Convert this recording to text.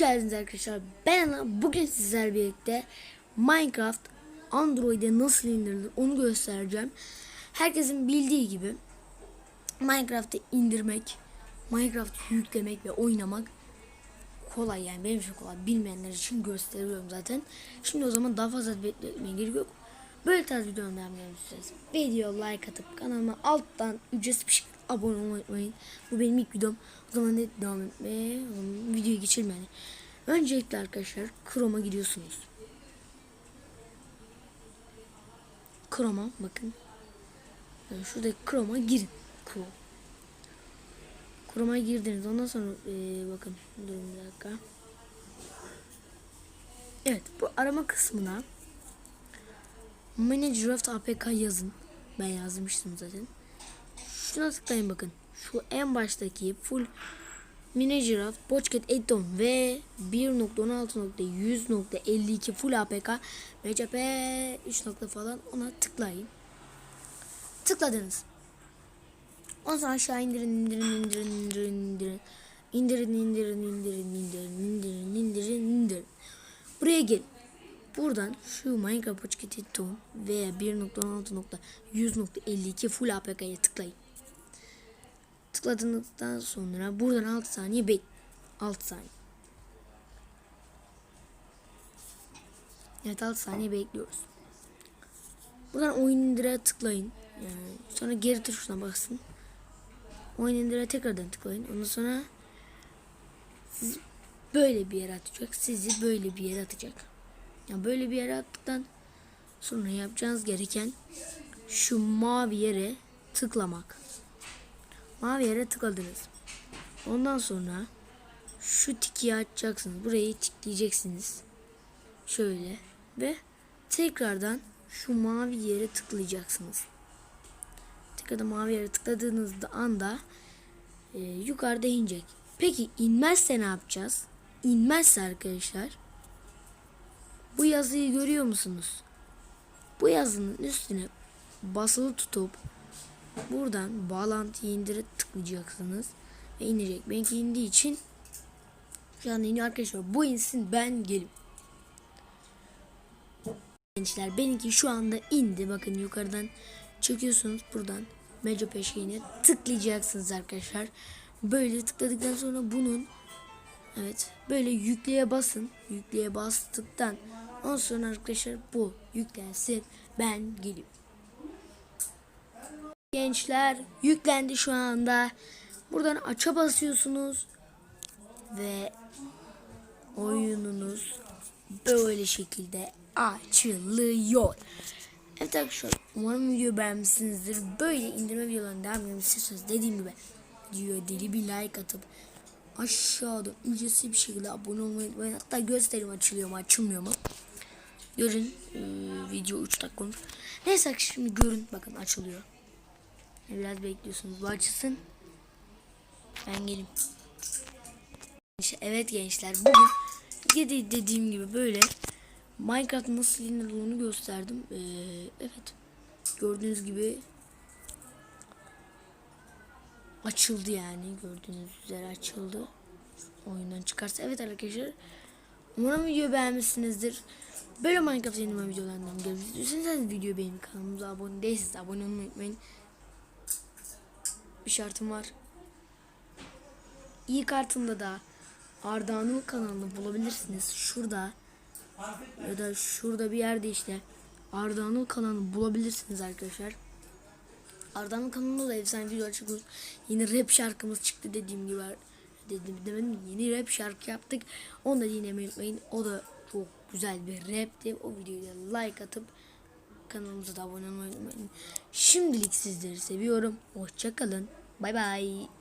geldiniz arkadaşlar. Ben Ana. Bugün sizlerle birlikte Minecraft Android'e nasıl indirilir onu göstereceğim. Herkesin bildiği gibi Minecraft'ı indirmek, Minecraft yüklemek ve oynamak kolay yani benim için kolay. Bilmeyenler için gösteriyorum zaten. Şimdi o zaman daha fazla bekletmeye gerek yok. Böyle tarz videolar devam ediyoruz. Video like atıp kanalıma alttan ücretsiz bir şekilde abone olmayı unutmayın. Bu benim ilk videom. O zaman da devam etmeye, videoyu geçelim yani. Öncelikle arkadaşlar Chrome'a gidiyorsunuz. Chrome'a bakın. Yani şurada Chrome'a girin. Chrome. Chrome'a girdiniz. Ondan sonra ee, bakın durun bir dakika. Evet bu arama kısmına Minecraft APK yazın. Ben yazmıştım zaten. Şuna tıklayın bakın. Şu en baştaki full Minecraft Bochket Addon ve 1.16.100.52 full APK MCP 3 nokta falan ona tıklayın. Tıkladınız. Ondan sonra aşağı indirin indirin indirin indirin indirin. İndirin indirin indirin indirin indirin indirin indirin. Buraya gelin. Buradan şu Minecraft Pocket Tone veya 1.16.100.52 full APK'ya tıklayın. Tıkladıktan sonra buradan 6 saniye bek 6 saniye. Evet 6 saniye bekliyoruz. Buradan oyun indire tıklayın. Yani sonra geri tuşuna basın. Oyun indire tekrardan tıklayın. Ondan sonra siz böyle bir yere atacak. Sizi böyle bir yere atacak. Yani böyle bir yere attıktan sonra yapacağınız gereken şu mavi yere tıklamak. Mavi yere tıkladınız. Ondan sonra şu tiki açacaksınız. Burayı tikleyeceksiniz. Şöyle ve tekrardan şu mavi yere tıklayacaksınız. Tekrardan mavi yere tıkladığınızda anda e, yukarıda inecek. Peki inmezse ne yapacağız? İnmezse arkadaşlar bu yazıyı görüyor musunuz? Bu yazının üstüne basılı tutup buradan bağlantıyı indirip tıklayacaksınız ve inecek. Benimki indiği için şu anda iniyor arkadaşlar. Bu insin ben gelim. Gençler benimki şu anda indi. Bakın yukarıdan çekiyorsunuz buradan Meco peşeğine tıklayacaksınız arkadaşlar. Böyle tıkladıktan sonra bunun evet böyle yükleye basın. Yükleye bastıktan ondan sonra arkadaşlar bu yüklensin ben geleyim. Gençler yüklendi şu anda. Buradan aça basıyorsunuz ve oyununuz böyle şekilde açılıyor. Evet arkadaşlar umarım video beğenmişsinizdir. Böyle indirme videolarını devam etmemi istiyorsanız dediğim gibi videoya deli bir like atıp aşağıda ücretsiz bir şekilde abone olmayı unutmayın. Hatta göstereyim açılıyor mu açılmıyor mu. Görün ee, video 3 dakika olmuş. Neyse şimdi görün bakın açılıyor. Biraz bekliyorsunuz bu açılsın. Ben geleyim. Evet gençler bugün yedi dediğim gibi böyle Minecraft nasıl indirilir onu gösterdim. Ee, evet gördüğünüz gibi açıldı yani gördüğünüz üzere açıldı. Oyundan çıkarsa evet arkadaşlar. Umarım videoyu beğenmişsinizdir. Böyle Minecraft indirme videolarından görmek istiyorsanız videoyu beğenin kanalımıza abone değilseniz abone olmayı unutmayın. Bir şartım var. İyi kartımda da Arda Anıl kanalını bulabilirsiniz. Şurada ya da şurada bir yerde işte Arda Anıl kanalını bulabilirsiniz arkadaşlar. Arda Anıl kanalında da efsane videolar çıkıyor. Yeni rap şarkımız çıktı dediğim gibi. Dedim demedim yeni rap şarkı yaptık. Onu da dinlemeyi unutmayın. O da çok güzel bir rapti. O videoya like atıp kanalımıza da abone olmayı unutmayın. Şimdilik sizleri seviyorum. Hoşçakalın. バイバイ。